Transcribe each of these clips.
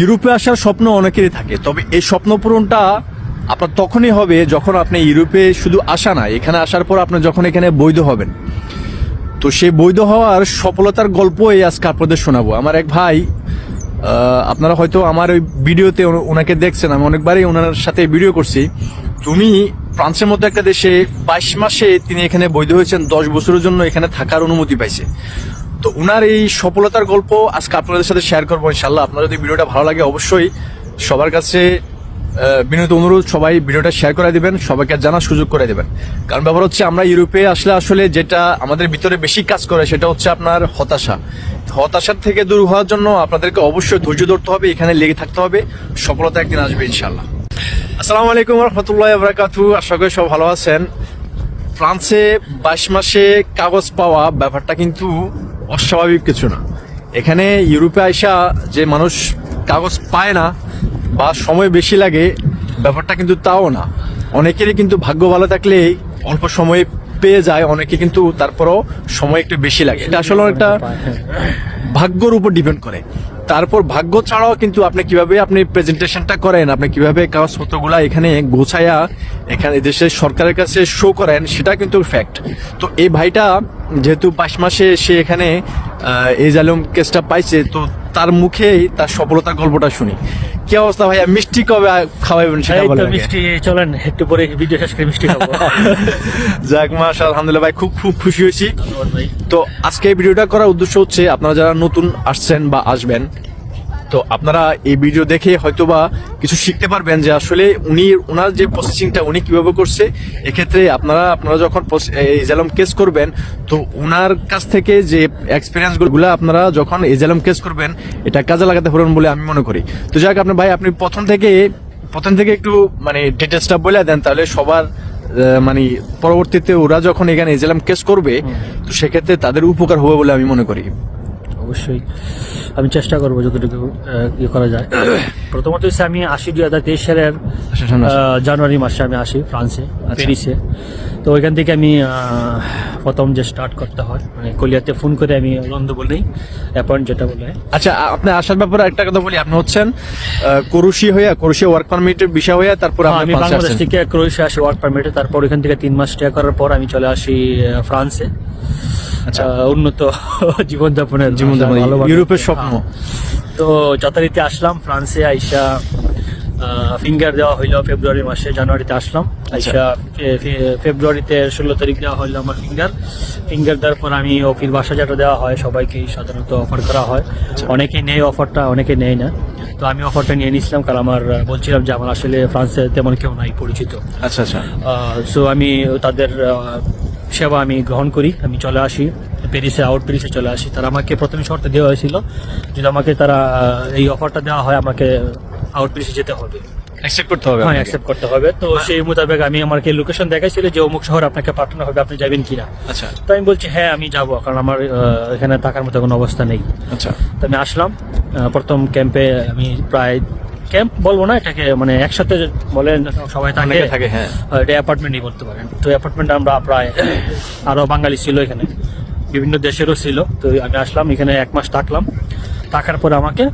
ইউরোপে আসার স্বপ্ন অনেকেরই থাকে। তবে এই স্বপ্ন পূরণটা আপনার তখনই হবে যখন আপনি ইউরোপে শুধু আসা না, এখানে আসার পর আপনি যখন এখানে বৈধ হবেন। তো সেই বৈধ হওয়ার সফলতার গল্পই আজকে আপনাদের শোনাবো। আমার এক ভাই আপনারা হয়তো আমার ওই ভিডিওতে ওনাকে দেখছেন, আমি অনেকবারই ওনার সাথে ভিডিও করছি। তুমি ফ্রান্সের মতো একটা দেশে বাইশ মাসে তিনি এখানে বৈধ হয়েছেন, দশ বছরের জন্য এখানে থাকার অনুমতি পাইছে। তো ওনার এই সফলতার গল্প আজকে আপনাদের সাথে শেয়ার করব ইনশাল্লাহ আপনার যদি ভিডিওটা ভালো লাগে, অবশ্যই সবার কাছে বিনীত অনুরোধ, সবাই ভিডিওটা শেয়ার করে দেবেন, সবাইকে জানার সুযোগ করে দেবেন। কারণ ব্যাপার হচ্ছে, আমরা ইউরোপে আসলে আসলে যেটা আমাদের ভিতরে বেশি কাজ করে, সেটা হচ্ছে আপনার হতাশা। হতাশার থেকে দূর হওয়ার জন্য আপনাদেরকে অবশ্যই ধৈর্য ধরতে হবে, এখানে লেগে থাকতে হবে, সফলতা একদিন আসবে ইনশাল্লাহ আসসালামু আলাইকুম রহমতুল্লাহ বরাকাতু, আশা করি সব ভালো আছেন। ফ্রান্সে বাইশ মাসে কাগজ পাওয়া ব্যাপারটা কিন্তু অস্বাভাবিক কিছু না। এখানে ইউরোপে আইসা যে মানুষ কাগজ পায় না বা সময় বেশি লাগে, ব্যাপারটা কিন্তু তাও না। অনেকেরই কিন্তু ভাগ্য ভালো থাকলে অল্প সময়ে পেয়ে যায়, অনেকে কিন্তু তারপরও সময় একটু বেশি লাগে। এটা আসলে একটা ভাগ্যর উপর ডিপেন্ড করে। তারপর ভাগ্য ছাড়াও কিন্তু আপনি কীভাবে আপনি প্রেজেন্টেশনটা করেন, আপনি কীভাবে কাগজপত্রগুলা এখানে গোছায়া এখানে দেশের সরকারের কাছে শো করেন, সেটা কিন্তু ফ্যাক্ট তো এই ভাইটা যেহেতু পাঁচ মাসে সে এখানে এই জালম কেসটা পাইছে, তো তার মুখেই তার সফলতার গল্পটা শুনি। কি অবস্থা ভাইয়া? মিষ্টি কবে খাওয়াবেন সেটা বলেন আগে। মিষ্টি চলেন একটু পরে ভিডিও শেষ করে মিষ্টি খাব। যাক মাশা আলহামদুলিল্লাহ ভাই খুব খুব খুশি হয়েছি। ধন্যবাদ ভাই। তো আজকে এই ভিডিওটা করার উদ্দেশ্য হচ্ছে আপনারা যারা নতুন আসছেন বা আসবেন তো আপনারা এই ভিডিও দেখে হয়তোবা কিছু শিখতে পারবেন যে আসলে উনি ওনার যে প্রসেসিংটা উনি কীভাবে করছে। এক্ষেত্রে আপনারা আপনারা যখন এজালম কেস করবেন তো ওনার কাছ থেকে যে এক্সপিরিয়েন্সগুলো আপনারা যখন এজালম কেস করবেন এটা কাজে লাগাতে পারবেন বলে আমি মনে করি। তো যাক আপনার ভাই আপনি প্রথম থেকে প্রথম থেকে একটু মানে ডিটেলসটা বলে দেন তাহলে সবার মানে পরবর্তীতে ওরা যখন এখানে এজালাম কেস করবে তো সেক্ষেত্রে তাদের উপকার হবে বলে আমি মনে করি। অবশ্যই। আমি চেষ্টা করব যতটুকু ইয়ে করা যায়। প্রথমত হচ্ছে আমি আসি দুই হাজার তেইশ সালের আচ্ছা, জানুয়ারি মাসে আমি আসি ফ্রান্সে প্যারিসে। তো ওইখান থেকে আমি প্রথম যে স্টার্ট করতে হয় মানে কলিয়াতে ফোন করে আমি লন্দ বলেই অ্যাপয়েন্ট যেটা বলে। আচ্ছা আপনি আসার ব্যাপারে একটা কথা বলি। আপনি হচ্ছেন আহ, করুশি হইয়া করুশি ওয়ার্ক পারমিটের বিষয় হইয়া তারপর হ্যাঁ, আমি বাংলাদেশ থেকে ক্রোয়েশিয়া আসি ওয়ার্ক পারমিটে তারপর ওইখান থেকে তিন মাস স্টে করার পর আমি চলে আসি ফ্রান্সে। আচ্ছা। উন্নত জীবনযাপনের জীবনযাপন, ইউরোপের স্বপ্ন। হ্যাঁ। তো যথারীতি আসলাম ফ্রান্সে আইসা ফিঙ্গার দেওয়া হইল ফেব্রুয়ারি মাসে জানুয়ারিতে আসলাম। আইসা ফে- ফে- ফেব্রুয়ারিতে ষোলো তারিখ দেওয়া হইল আমার ফিঙ্গার ফিঙ্গার দেওয়ার পর আমি অফিস বাসা যেটা দেওয়া হয় সবাইকে সাধারণত অফার করা হয়। অনেকে নেই অফারটা অনেকে নেয় না। তো আমি অফারটা নিয়ে নিয়েছিলাম কারণ আমার বলছিলাম যে আমার আসলে ফ্রান্সে তেমন কেউ নাই পরিচিত। আচ্ছা আচ্ছা। সো আমি তাদের সেবা আমি গ্রহণ করি আমি চলে আসি প্যারিসে আউট প্যারিসে চলে আসি। তারা আমাকে প্রথমে শর্ত দেওয়া হয়েছিল যদি আমাকে তারা এই অফারটা দেওয়া হয় আমাকে আউট প্যারিসে যেতে হবে। অ্যাকসেপ্ট করতে হবে হ্যাঁ অ্যাকসেপ্ট করতে হবে। তো সেই মোতাবেক আমি আমাকে লোকেশন দেখাইছিল যে অমুক শহর আপনাকে পাঠানো হবে আপনি যাবেন কিনা। আচ্ছা। তো আমি বলছি হ্যাঁ আমি যাব কারণ আমার এখানে থাকার মতো কোনো অবস্থা নেই। আচ্ছা। তো আমি আসলাম প্রথম ক্যাম্পে আমি প্রায় ক্যাম্প বলব না এটাকে মানে একসাথে বলেন সবাই থাকে থাকে, হ্যাঁ। এটা অ্যাপার্টমেন্টই বলতে পারেন। তো অ্যাপার্টমেন্ট আমরা প্রায় আরও বাঙালি ছিল এখানে। বিভিন্ন দেশেরও ছিল। তো আমি আসলাম এখানে এক মাস থাকলাম। থাকার পরে আমাকে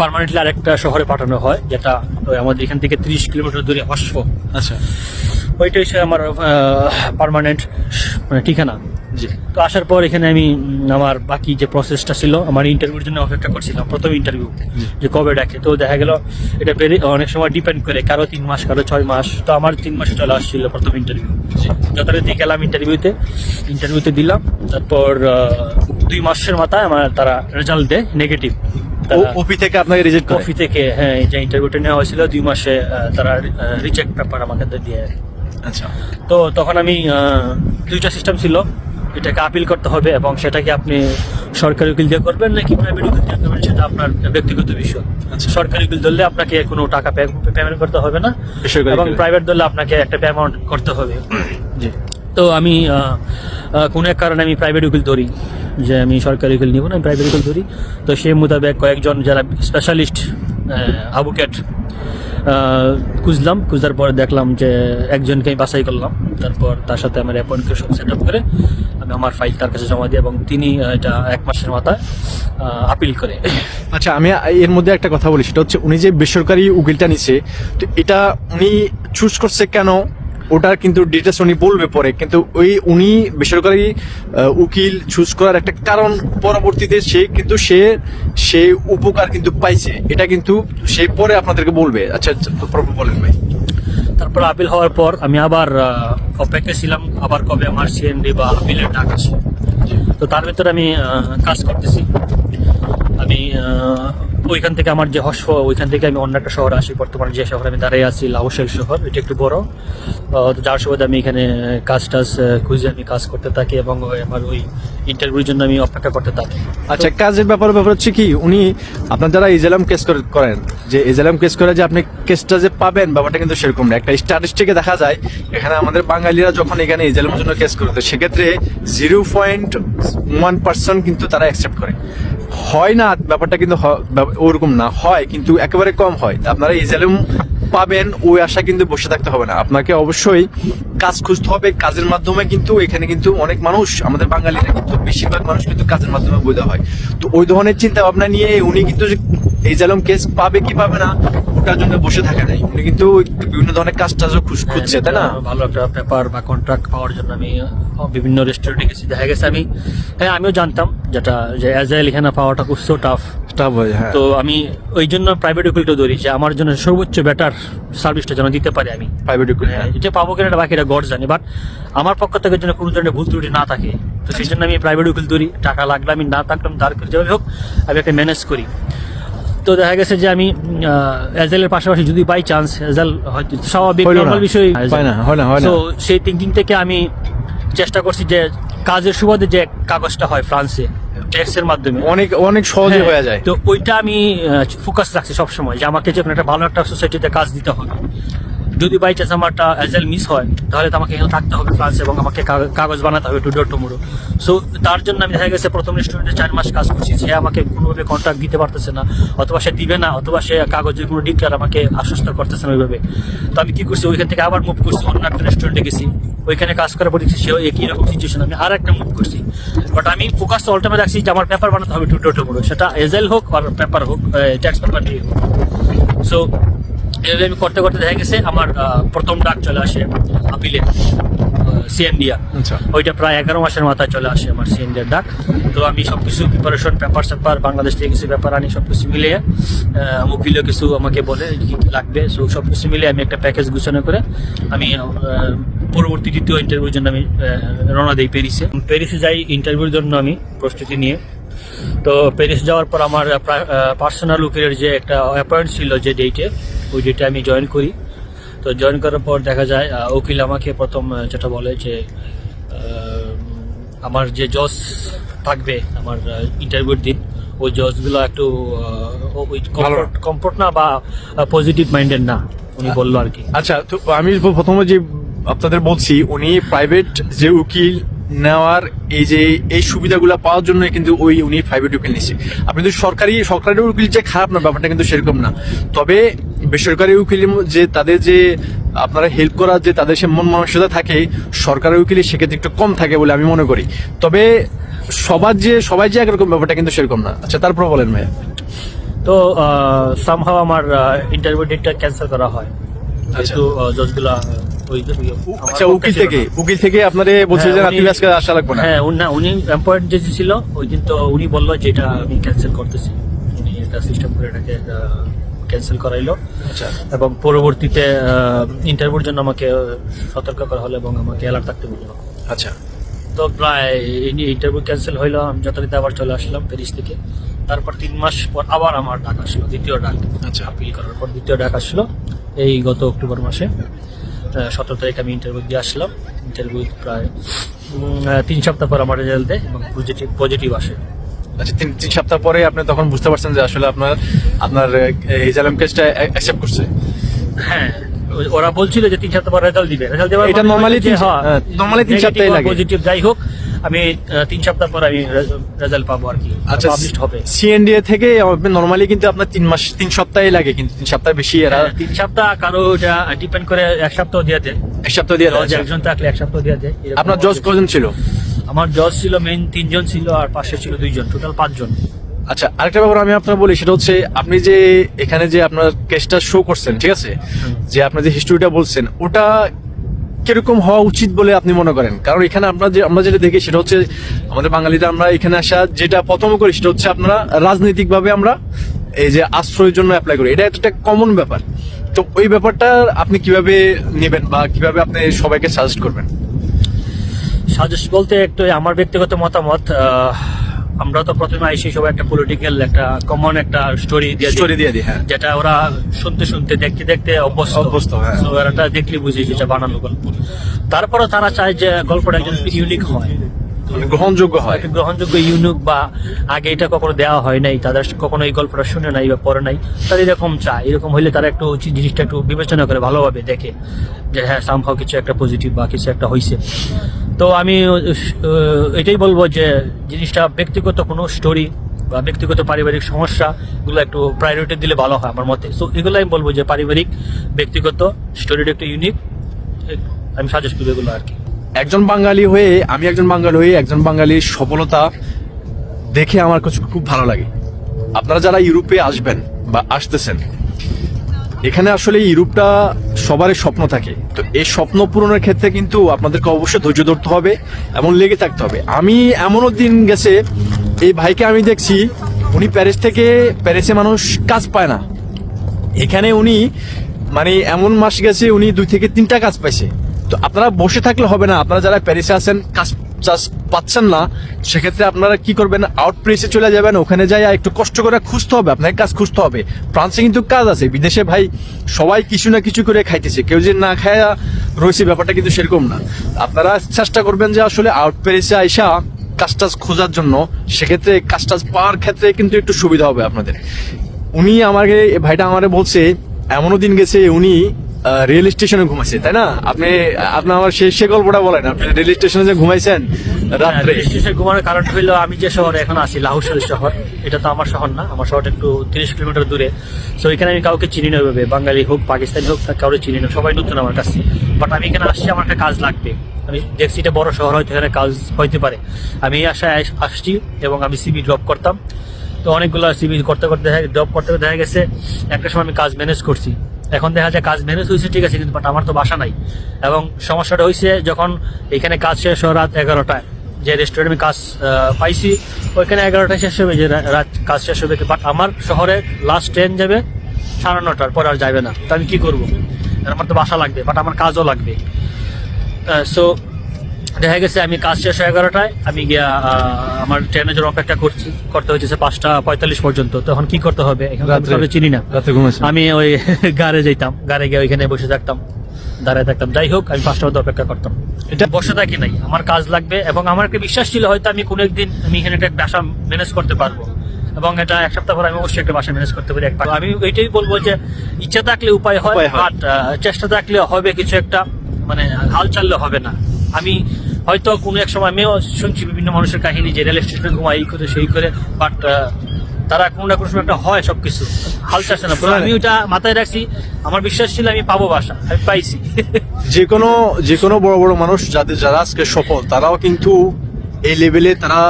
পার্মানেন্টলি আরেকটা শহরে পাঠানো হয় যেটা ওই আমাদের এখান থেকে ত্রিশ কিলোমিটার দূরে অশ্ব। আচ্ছা। ওইটা হচ্ছে আমার পার্মানেন্ট মানে ঠিকানা। তো আসার পর এখানে আমি আমার বাকি যে প্রসেসটা ছিল আমার ইন্টারভিউর জন্য অপেক্ষা করছিলাম প্রথম ইন্টারভিউ যে কবে ডাকে। তো দেখা গেল এটা অনেক সময় ডিপেন্ড করে কারও তিন মাস কারও ছয় মাস। তো আমার তিন মাসে চলে আসছিল প্রথম ইন্টারভিউ যথারীতি গেলাম ইন্টারভিউতে ইন্টারভিউতে দিলাম। তারপর দুই মাসের মাথায় আমার তারা রেজাল্ট দেয় নেগেটিভ ওপি থেকে আপনাকে রিজেক্ট কফি থেকে হ্যাঁ যে ইন্টারভিউটা নেওয়া হয়েছিল দুই মাসে তারা রিজেক্ট পেপার আমাকে দিয়ে আচ্ছা। তো তখন আমি দুইটা সিস্টেম ছিল। এটাকে আপিল করতে হবে এবং সেটাকে আপনি সরকারি উকিল দিয়ে করবেন নাকি প্রাইভেট উকিল দিয়ে করবেন সেটা আপনার ব্যক্তিগত বিষয়। আচ্ছা। সরকারি উকিল ধরলে আপনাকে কোনো টাকা পেমেন্ট করতে হবে না এবং প্রাইভেট ধরলে আপনাকে একটা পেমেন্ট করতে হবে। জি। তো আমি কোনো এক কারণে আমি প্রাইভেট উকিল ধরি যে আমি সরকারি উকিল নিব না আমি প্রাইভেট উকিল ধরি। তো সেই মোতাবেক কয়েকজন যারা স্পেশালিস্ট অ্যাডভোকেট খুঁজলাম, খুঁজার পরে দেখলাম যে একজনকে আমি বাছাই করলাম। তারপর তার সাথে আমার অ্যাপয়েন্টমেন্ট সব সেট আপ করে আমি আমার ফাইল তার কাছে জমা দিই এবং তিনি এটা এক মাসের মাথায় আপিল করে। আচ্ছা আমি এর মধ্যে একটা কথা বলি, সেটা হচ্ছে উনি যে বেসরকারি উকিলটা নিছে, তো এটা উনি চুজ করছে কেন? ওটার কিন্তু ডিটেলস উনি বলবে পরে। কিন্তু ওই উনি বেসরকারি উকিল চুজ করার একটা কারণ পরবর্তীতে সে কিন্তু সে সে উপকার কিন্তু পাইছে। এটা কিন্তু সে পরে আপনাদেরকে বলবে। আচ্ছা আচ্ছা, বলেন ভাই। তারপর আপিল হওয়ার পর আমি আবার অপেক্ষা ছিলাম আবার কবে আমার সিএনডি বা আপিলের ডাক আসে। তো তার ভিতরে আমি কাজ করতেছি। আমি ওইখান থেকে আমার যে হস ওইখান থেকে আমি অন্য একটা শহরে আসি। বর্তমানে যে শহরে আমি দাঁড়িয়ে আছি লাউশেল শহর, এটা একটু বড়। তো যার সুবাদে আমি এখানে কাজ টাজ খুঁজে আমি কাজ করতে থাকি এবং আমার ওই ইন্টারভিউর জন্য আমি অপেক্ষা করতে থাকি। আচ্ছা কাজের ব্যাপার ব্যাপার হচ্ছে কি, উনি আপনার যারা ইজালাম কেস করে- করেন। যে ইজালাম কেস করে যে আপনি কেসটা যে পাবেন, ব্যাপারটা কিন্তু সেরকম না। একটা স্ট্যাটিস্টিকে দেখা যায়, এখানে আমাদের বাঙালিরা যখন এখানে ইজালামের জন্য কেস করে, তো সেক্ষেত্রে জিরো পয়েন্ট ওয়ান পার্সেন্ট কিন্তু তারা অ্যাকসেপ্ট করে। হয় না, ব্যাপারটা কিন্তু ওরকম না, হয়, কিন্তু একেবারে কম হয়। আপনারা ইজালাম পাবেন, ওই আশা কিন্তু বসে থাকতে হবে না। আপনাকে অবশ্যই কাজ খুঁজতে হবে, কাজের মাধ্যমে কিন্তু এখানে কিন্তু অনেক মানুষ, আমাদের বাঙালিরা কিন্তু বেশিরভাগ মানুষ কিন্তু কাজের মাধ্যমে বোঝা হয়। তো ওই ধরনের চিন্তা ভাবনা নিয়ে উনি কিন্তু এই জালম কেস পাবে কি পাবে না ওটার জন্য বসে থাকে নাই। উনি কিন্তু বিভিন্ন ধরনের কাজ টাজও খুঁজ- খুঁজছে তাই না? হ্যাঁ, ভালো একটা পেপার বা কন্ট্রাক্ট পাওয়ার জন্য আমি বিভিন্ন রেস্টুরেন্টে গেছি। দেখা গেছে আমি হ্যাঁ আমিও জানতাম যেটা যে অ্যাজাইল এখানে পাওয়াটা খুব সো টাফ হয়, হ্যাঁ। তো আমি ওই জন্য প্রাইভেট উকিলটা ধরি যে আমার জন্য সর্বোচ্চ বেটার সার্ভিসটা যেন দিতে পারি আমি। প্রাইভেট উকিল হ্যাঁ এটা পাবো কিনা বাকিটা গড জানি বাট আমার পক্ষ থেকে যেন কোনো ধরনের ভুল ত্রুটি না থাকে তো সেই জন্য আমি প্রাইভেট উকিল ধরি টাকা লাগলে আমি না থাকলাম দাঁড় করে যেভাবে হোক আমি একটা ম্যানেজ করি। তো দেখা গেছে যে আমি এজেলের পাশাপাশি যদি পাই চান্স এজেল হয়তো স্বাভাবিক নর্মাল বিষয় হয় না, হয় না, হয় না। তো সেই থিঙ্কিং থেকে আমি চেষ্টা করছি যে কাজের সুবাদে যে কাগজটা হয় ফ্রান্সে ট্যাক্সের মাধ্যমে। অনেক অনেক সহজে হ্যাঁ, হয়ে যায়। তো ওইটা আমি ফোকাস রাখছি সবসময় যে আমাকে যে একটা ভালো একটা সোসাইটিতে কাজ দিতে হবে। যদি বাই চান্স আমারটা এজেল মিস হয়, তাহলে তো আমাকে এখানে থাকতে হবে ফ্রান্সে এবং আমাকে কাগ- কাগজ বানাতে হবে টুডো টুমুরো। সো তার জন্য আমি দেখা গেছে প্রথম রেস্টুরেন্টে চার মাস কাজ করছি, সে আমাকে কোনোভাবে কন্ট্রাক্ট দিতে পারতেছে না, অথবা সে দিবে না, অথবা সে কাগজের কোনো ডিক্লার আমাকে আশ্বস্ত করতেছে না ওইভাবে। তো আমি কি করছি, ওইখান থেকে আবার মুভ করছি, অন্য একটা রেস্টুরেন্টে গেছি। ওইখানে কাজ করার পর দেখছি সেও একই রকম সিচুয়েশন আমি আর একটা মুভ করছি। বাট আমি ফোকাস অল্টামে রাখছি যে আমার পেপার বানাতে হবে টুডো টুমুরো, সেটা এজেল হোক আর পেপার হোক ট্যাক্স পেপার দিয়ে হোক। সো এভাবে আমি করতে করতে দেখা গেছে আমার প্রথম ডাক চলে আসে আপিলে সিএনডিয়া আচ্ছা। ওইটা প্রায় এগারো মাসের মাথায় চলে আসে আমার সিএনডিয়ার ডাক। তো আমি সব কিছু প্রিপারেশন পেপার সেপার বাংলাদেশ থেকে কিছু ব্যাপার আনি সবকিছু মিলিয়ে আহ, উকিলও কিছু আমাকে বলে কি কি লাগবে। সো সবকিছু মিলিয়ে আমি একটা প্যাকেজ গুছানো করে আমি পরবর্তী দ্বিতীয় ইন্টারভিউর জন্য আমি রওনা দিই প্যারিসে। প্যারিসে যাই ইন্টারভিউর জন্য আমি প্রস্তুতি নিয়ে। তো প্যারিস যাওয়ার পর আমার পার্সোনাল উকিলের যে একটা অ্যাপয়েন্ট ছিল যে ডেটে ওই ডেটে আমি জয়েন করি তো জয়েন করার পর দেখা যায় উকিল আমাকে প্রথম যেটা বলে যে আমার যে জজ থাকবে আমার ইন্টারভিউর দিন ওই জজগুলো একটু। কমফোর্ট না বা পজিটিভ মাইন্ডেড না উনি বলল আর কি আচ্ছা তো আমি প্রথমে যে আপনাদের বলছি উনি প্রাইভেট যে উকিল নেওয়ার এই যে এই সুবিধাগুলো পাওয়ার জন্য কিন্তু ওই উনি প্রাইভেট উকিল নিচ্ছে আপনি তো সরকারি সরকারি উকিল যে খারাপ না ব্যাপারটা কিন্তু সেরকম না। তবে বেসরকারি উকিল যে তাদের যে আপনারা হেল্প করার যে তাদের সে মন মানসিকতা থাকে সরকারি উকিলের সেক্ষেত্রে একটু কম থাকে বলে আমি মনে করি। তবে সবার যে সবাই যে একরকম ব্যাপারটা কিন্তু সেরকম না। আচ্ছা তারপর বলেন ভাইয়া। তো সামহাও আমার ইন্টারভিউ ডেটটা ক্যান্সেল করা হয়। যেহেতু জজগুলা আচ্ছা পক্ষে উকিল থেকে। উকিল থেকে আপনারে বলছে যে হ্যাঁ, রাত্রি আজকে আসা লাগবে না। হ্যাঁ উনি- না উনি অ্যাপয়েন্ট যে ছিল ওই দিন তো উনি বলল যে এটা আমি ক্যান্সেল করতেছি। উনি এটা সিস্টেম করে এটাকে ক্যান্সেল করাইলো। আচ্ছা। এবং পরবর্তীতে ইন্টারভিউর জন্য আমাকে সতর্ক করা হলো এবং আমাকে অ্যালার্ট থাকতে বলল। আচ্ছা। তো প্রায় ইন্টারভিউ ক্যান্সেল হইল আমি যথারীতি আবার চলে আসলাম প্যারিস থেকে। তারপর তিন মাস পর আবার আমার ডাক আসলো দ্বিতীয় ডাক আচ্ছা। আপিল করার পর দ্বিতীয় ডাক আসলো এই গত অক্টোবর মাসে। সতেরো তারিখ আমি ইন্টারভিউ দিয়ে আসলাম। ইন্টারভিউ প্রায় তিন সপ্তাহ পর আমার রেজাল্ট দেয় এবং পজিটিভ পজিটিভ আসে। আচ্ছা তিন তিন সপ্তাহ পরে আপনি তখন বুঝতে পারছেন যে আসলে আপনার আপনার হিজালাম কেসটা অ্যাকসেপ্ট করছে? হ্যাঁ ওরা বলছিল যে তিন সপ্তাহ পর রেজাল্ট দিবে। রেজাল্ট দেওয়ার এটা নরমালি হ্যাঁ, নরমালি তিন সপ্তাহ লাগে। পজিটিভ যাই হোক আমি তিন সপ্তাহ পর আমি রেজাল্ট পাবো আর কি। আচ্ছা পাবলিশ হবে। সিএনডিএ থেকে নর্মালি কিন্তু আপনার তিন মাস তিন সপ্তাহে লাগে কিন্তু তিন সপ্তাহ বেশি এরা হ্যাঁ, তিন সপ্তাহ কারও এটা ডিপেন্ড করে এক সপ্তাহ দিয়ে দেয় এক সপ্তাহ দিয়ে দেয়। একজন থাকলে এক সপ্তাহ দিয়ে দেয় আপনার জজ কজন ছিল? আমার জজ ছিল মেইন তিনজন ছিল আর পাশে ছিল দুইজন টোটাল পাঁচজন। আচ্ছা আরেকটা ব্যাপার আমি আপনার বলি সেটা হচ্ছে আপনি যে এখানে যে আপনার কেসটা শো করছেন ঠিক আছে? যে আপনার যে হিস্টোরিটা বলছেন ওটা কীরকম হওয়া উচিত বলে আপনি মনে করেন? কারণ এখানে আমরা যে আমরা যেটা দেখি সেটা হচ্ছে আমাদের বাঙালিরা আমরা এখানে আসা যেটা প্রথম করি সেটা হচ্ছে আপনারা রাজনৈতিক ভাবে আমরা এই যে আশ্রয়ের জন্য অ্যাপ্লাই করি। এটা একটা কমন ব্যাপার। তো ওই ব্যাপারটা আপনি কীভাবে নেবেন বা কীভাবে আপনি সবাইকে সাজেস্ট করবেন? সাজেস্ট বলতে একটু আমার ব্যক্তিগত মতামত আমরা তো প্রথমে আইসি সবাই একটা পলিটিক্যাল একটা কমন একটা স্টোরি দিয়ে। স্টোরি দিয়ে দিই হ্যাঁ যেটা ওরা শুনতে শুনতে দেখতে দেখতে অভ্যস্ত অভ্যস্ত, হ্যাঁ। ওরা দেখলে বুঝি যেটা বানানো গল্প তারপরে তারা চায় যে গল্পটা একজন ইউনিক হয় গ্রহণযোগ্য হয়। গ্রহণযোগ্য ইউনিক বা আগে এটা কখনো দেওয়া হয় নাই, তাদের কখনো এই গল্পটা শুনে নাই বা পড়ে নাই, তারা এরকম চায়। এরকম হইলে তারা একটু জিনিসটা একটু বিবেচনা করে, ভালোভাবে দেখে যে হ্যাঁ সামহাও কিছু একটা পজিটিভ বা কিছু একটা হয়েছে তো আমি এটাই বলব যে জিনিসটা ব্যক্তিগত কোনো স্টোরি বা ব্যক্তিগত পারিবারিক সমস্যা গুলো একটু প্রায়োরিটি দিলে ভালো হয় আমার মতে। সো এগুলো আমি বলব যে পারিবারিক, ব্যক্তিগত স্টোরিটা একটু ইউনিক আমি সাজেস্ট করব এগুলো আর কি। একজন বাঙালি হয়ে, আমি একজন বাঙালি হয়ে একজন বাঙালির সফলতা দেখে আমার কাছে খুব ভালো লাগে। আপনারা যারা ইউরোপে আসবেন বা আসতেছেন, এখানে আসলে ইউরোপটা সবারই স্বপ্ন থাকে। তো এই স্বপ্ন পূরণের ক্ষেত্রে কিন্তু আপনাদেরকে অবশ্যই ধৈর্য ধরতে হবে এবং লেগে থাকতে হবে। আমি এমনও দিন গেছে, এই ভাইকে আমি দেখছি, উনি প্যারিস থেকে প্যারিসে মানুষ কাজ পায় না। এখানে উনি মানে এমন মাস গেছে, উনি দুই থেকে তিনটা কাজ পাইছে। তো আপনারা বসে থাকলে হবে না। আপনারা যারা প্যারিসে আছেন, কাজ চাষ পাচ্ছেন না, সেক্ষেত্রে আপনারা কি করবেন? আউট প্লেসে চলে যাবেন, ওখানে যাই একটু কষ্ট করে খুঁজতে হবে, আপনাকে কাজ খুঁজতে হবে। ফ্রান্সে কিন্তু কাজ আছে, বিদেশে ভাই সবাই কিছু না কিছু করে খাইতেছে। কেউ যে না খায় রয়েছে, ব্যাপারটা কিন্তু সেরকম না। আপনারা চেষ্টা করবেন যে আসলে আউট প্লেসে আইসা কাজ টাজ খোঁজার জন্য, সেক্ষেত্রে কাজ টাজ পাওয়ার ক্ষেত্রে কিন্তু একটু সুবিধা হবে আপনাদের। উনি আমাকে, ভাইটা আমারে বলছে, এমনও দিন গেছে, উনি রেল স্টেশনে ঘুমাইছে, তাই না? আপনি আপনি আমার সে সে গল্পটা বলেন, আপনি রেল স্টেশনে যে ঘুমাইছেন রাত্রে। স্টেশনে ঘুমানোর কারণ হইল আমি যে শহরে এখন আছি লাহুসাল শহর, এটা তো আমার শহর না, আমার শহরটা একটু তিরিশ কিলোমিটার দূরে। সো এখানে আমি কাউকে চিনি না ওইভাবে, বাঙালি হোক, পাকিস্তানি হোক কাউকে চিনি না, সবাই নতুন আমার কাছে। বাট আমি এখানে আসছি, আমার একটা কাজ লাগবে। আমি দেখছি এটা বড় শহর, হয়তো এখানে কাজ হইতে পারে। আমি আশায় আসছি এবং আমি সিবি ড্রপ করতাম। তো অনেকগুলো সিবি করতে করতে দেখা ড্রপ করতে দেখা গেছে, একটা সময় আমি কাজ ম্যানেজ করছি। এখন দেখা যায় কাজ ম্যানেজ হয়েছে ঠিক আছে, কিন্তু বাট আমার তো বাসা নাই। এবং সমস্যাটা হয়েছে যখন এখানে কাজ শেষ হয় রাত এগারোটায়, যে রেস্টুরেন্টে আমি কাজ পাইছি, ওইখানে এগারোটায় শেষ হবে, যে রাত কাজ শেষ হবে। বাট আমার শহরে লাস্ট ট্রেন যাবে সাড়ে নটার পর আর যাবে না। তো আমি কী করব? আমার তো বাসা লাগবে বাট আমার কাজও লাগবে। সো দেখা গেছে আমি কাজ শেষ হয়ে এগারোটায় আমি গিয়া আমার ট্রেনের জন্য অপেক্ষা করছি করতে হচ্ছে পাঁচটা পঁয়তাল্লিশ পর্যন্ত। তখন কি করতে হবে? এখানে চিনি না। আমি ওই গাড়ে যাইতাম গাড়ে গিয়ে ওইখানে বসে থাকতাম দাঁড়ায় থাকতাম। যাই হোক আমি পাঁচটা মতো অপেক্ষা করতাম। এটা বসে থাকি নাই আমার কাজ লাগবে এবং আমার একটা বিশ্বাস ছিল হয়তো আমি কোনো একদিন আমি এখানে একটা বাসা ম্যানেজ করতে পারব। এবং এটা এক সপ্তাহ পর আমি অবশ্যই একটা বাসা ম্যানেজ করতে পারি একটা আমি এইটাই বলব যে ইচ্ছা থাকলে উপায় হয় উপায় হয়। বাট চেষ্টা থাকলে হবে কিছু একটা মানে হাল চাললে হবে না। আমি হয়তো কোনো এক সময় আমিও শুনছি বিভিন্ন মানুষের কাহিনী যে রেল স্টেশনে ঘুমায় এই করে সেই করে বাট তারা কোনো না কোনো সময় একটা হয় সব কিছু হাল চাচ্ছে না আমি ওটা মাথায় রাখছি। আমার বিশ্বাস ছিল আমি পাবো বাসা আমি পাইছি। যে কোনো যে কোনো বড় বড় মানুষ যাদের যারা আজকে সফল তারাও কিন্তু এই লেভেলে তারা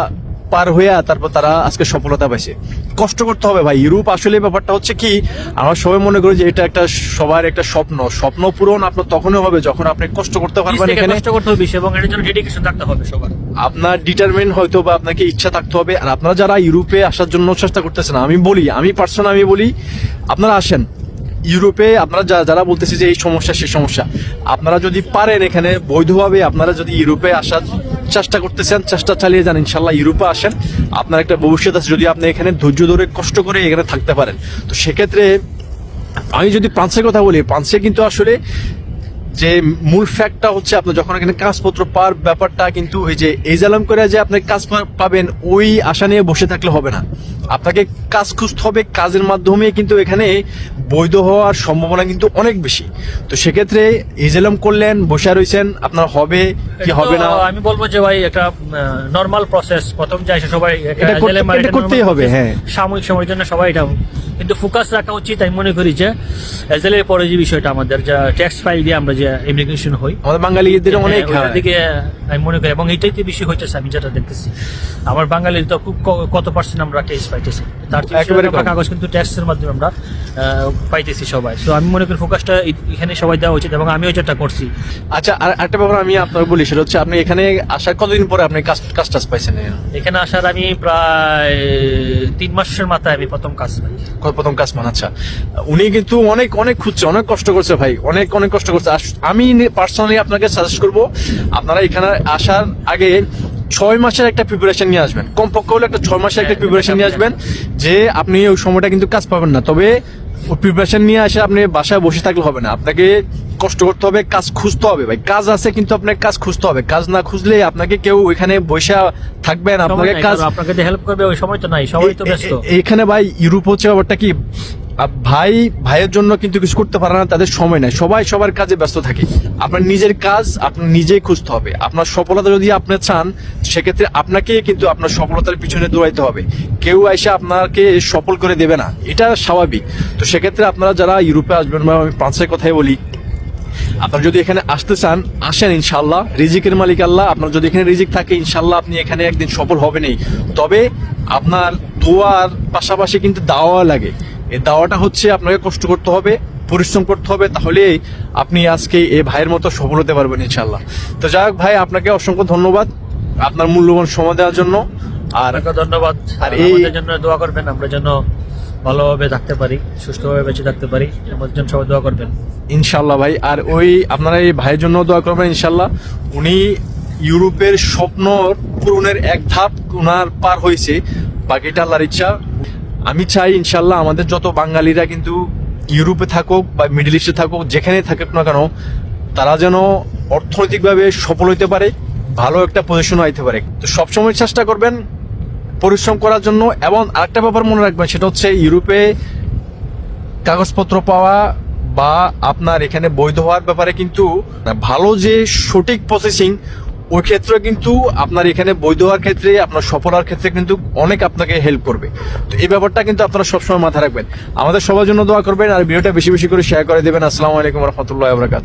পার হয়ে তারপর তারা আজকে সফলতা পাইছে। কষ্ট করতে হবে ভাই। ইউরোপ আসলে ব্যাপারটা হচ্ছে কি আমরা সবাই মনে করি যে এটা একটা সবার একটা স্বপ্ন। স্বপ্ন পূরণ আপনার তখনই হবে যখন আপনি কষ্ট করতে পারবেন এখানে। কষ্ট করতে হবে এবং এটার জন্য ডেডিকেশন থাকতে হবে সবার। আপনার ডিটারমেন্ট হয়তো বা আপনাকে ইচ্ছা থাকতে হবে। আর আপনারা যারা ইউরোপে আসার জন্য চেষ্টা করতেছেন আমি বলি আমি পার্সোনাল আমি বলি আপনারা আসেন। ইউরোপে আপনারা যা- যারা বলতেছে যে এই সমস্যা সেই সমস্যা। আপনারা যদি পারেন এখানে বৈধভাবে আপনারা যদি ইউরোপে আসার চেষ্টা করতেছেন, চেষ্টা চালিয়ে যান, ইনশাল্লাহ ইউরোপে আসেন। আপনার একটা ভবিষ্যৎ আছে, যদি আপনি এখানে ধৈর্য ধরে, কষ্ট করে এখানে থাকতে পারেন। তো সেক্ষেত্রে আমি যদি ফ্রান্সের কথা বলি ফ্রান্সে কিন্তু আসলে যে মূল ফ্যাক্টটা হচ্ছে, আপনি যখন এখানে কাজপত্র পাওয়ার ব্যাপারটা কিন্তু ওই যে এজালাম জালাম করে যে আপনি কাজ পাবেন, ওই আশা নিয়ে বসে থাকলে হবে না। আপনাকে কাজ খুঁজতে হবে কাজের মাধ্যমে কিন্তু এখানে বৈধ হওয়ার সম্ভাবনা কিন্তু অনেক বেশি। তো সেক্ষেত্রে ইজেলম করলেন বসে রয়েছেন আপনার হবে কি হবে না? আমি বলব যে ভাই একটা নর্মাল প্রসেস প্রথম যে আসে সবাই এটা করতেই হবে, হ্যাঁ। সাময়িক সময়ের জন্য সবাই এটা কিন্তু ফোকাস রাখা উচিত আমি মনে করি যে এজেলের পরে যে বিষয়টা আমাদের যা ট্যাক্স ফাইল দিয়ে আমরা যে ইমিগ্রেশন হই। আমাদের বাঙালিদের অনেক হ্যাঁ, হ্যাঁ। দিকে আমি মনে করি এবং এটাই তো বেশি হইতেছে আমি যেটা দেখতেছি। আমার বাঙালির তো খুব কত পার্সেন্ট আমরা টেক্স পাইতেছি। তার একেবারে কাগজ কিন্তু ট্যাক্সের মাধ্যমে আমরা পাইতেছি সবাই। তো আমি মনে করি ফোকাসটা এখানে সবাই দেওয়া উচিত এবং আমিও যেটা করছি। আচ্ছা আর একটা ব্যাপার আমি আপনাকে বলি সেটা হচ্ছে আপনি এখানে আসার কতদিন পরে আপনি কাজ কাজ টাজ পাইছেন এখানে আসার আমি প্রায় তিন মাসের মাথায় আমি প্রথম কাজ পাই। প্রথম কাজ মান আচ্ছা। উনি কিন্তু অনেক অনেক খুঁজছে অনেক কষ্ট করছে ভাই অনেক অনেক কষ্ট করছে। আমি পার্সোনালি আপনাকে সাজেস্ট করব আপনারা এখানে আসার আগে ছয় মাসের একটা প্রিপারেশন নিয়ে আসবেন। কমপক্ষে হলে একটা ছয় মাসের একটা হ্যাঁ, প্রিপারেশন নিয়ে আসবেন যে আপনি ওই সময়টা কিন্তু কাজ পাবেন না। তবে প্রিপারেশন নিয়ে আসে আপনি বাসায় বসে থাকলে হবে না। আপনাকে কষ্ট করতে হবে কাজ খুঁজতে হবে। ভাই কাজ আছে কিন্তু আপনাকে কাজ খুঁজতে হবে। কাজ না খুঁজলে আপনাকে কেউ ওইখানে বসে থাকবেন আপনাকে কাজ আপনাকে হেল্প করবে ওই সময় তো নাই সবাই তো ব্যস্ত। এখানে ভাই ইউরোপ হচ্ছে ব্যাপারটা কি? ভাই, ভাইয়ের জন্য কিন্তু কিছু করতে পারে না, তাদের সময় নাই। সবাই সবার কাজে ব্যস্ত থাকে। আপনার নিজের কাজ আপনার নিজেই খুঁজতে হবে। আপনার সফলতা যদি আপনি চান, সেক্ষেত্রে আপনাকে কিন্তু আপনার সফলতার পিছনে দৌড়াইতে হবে। কেউ এসে আপনাকে সফল করে দেবে না। এটা স্বাভাবিক। তো সেক্ষেত্রে আপনারা যারা ইউরোপে আসবেন, বা আমি পাঁচের কথাই বলি, আপনারা যদি এখানে আসতে চান, আসেন ইনশাল্লাহ রিজিকের মালিক আল্লাহ। আপনার যদি এখানে রিজিক থাকে ইনশাল্লাহ আপনি এখানে একদিন সফল হবেনই। তবে আপনার দোয়ার পাশাপাশি কিন্তু দাওয়া লাগে। এই দাওয়াটা হচ্ছে আপনাকে কষ্ট করতে হবে পরিশ্রম করতে হবে তাহলে আপনি আজকে এই ভাইয়ের মতো সফল হতে পারবেন ইনশাল্লাহ তো যাই ভাই আপনাকে অসংখ্য ধন্যবাদ আপনার মূল্যবান সময় দেওয়ার জন্য। আর ধন্যবাদ। আর আর এই- জন্য দোয়া করবেন আমরা যেন ভালোভাবে থাকতে পারি সুস্থভাবে বেঁচে থাকতে পারি আমাদের জন্য সবাই দোয়া করবেন। ইনশাল্লাহ ভাই আর ওই আপনারা এই ভাইয়ের জন্য দোয়া করবেন ইনশাল্লাহ উনি ইউরোপের স্বপ্ন পূরণের এক ধাপ ওনার পার হয়েছে। বাকিটা আল্লাহর ইচ্ছা। আমি চাই ইনশাল্লাহ আমাদের যত বাঙালিরা কিন্তু ইউরোপে থাকুক বা মিডল ইস্টে থাকুক যেখানে থাকুক না কেন, তারা যেন অর্থনৈতিকভাবে সফল হইতে পারে, ভালো একটা পজিশন আইতে পারে। তো সবসময় চেষ্টা করবেন পরিশ্রম করার জন্য এবং আরেকটা ব্যাপার মনে রাখবেন, সেটা হচ্ছে ইউরোপে কাগজপত্র পাওয়া বা আপনার এখানে বৈধ হওয়ার ব্যাপারে কিন্তু ভালো যে সঠিক প্রসেসিং ওই ক্ষেত্রে কিন্তু আপনার এখানে বৈধ হওয়ার ক্ষেত্রে, আপনার সফল হওয়ার ক্ষেত্রে কিন্তু অনেক আপনাকে হেল্প করবে। তো এই ব্যাপারটা কিন্তু আপনারা সবসময় মাথায় রাখবেন। আমাদের সবার জন্য দোয়া করবেন আর ভিডিওটা বেশি বেশি করে শেয়ার করে দেবেন। আসসালামু আলাইকুম রহমতুল্লাহ বরকাত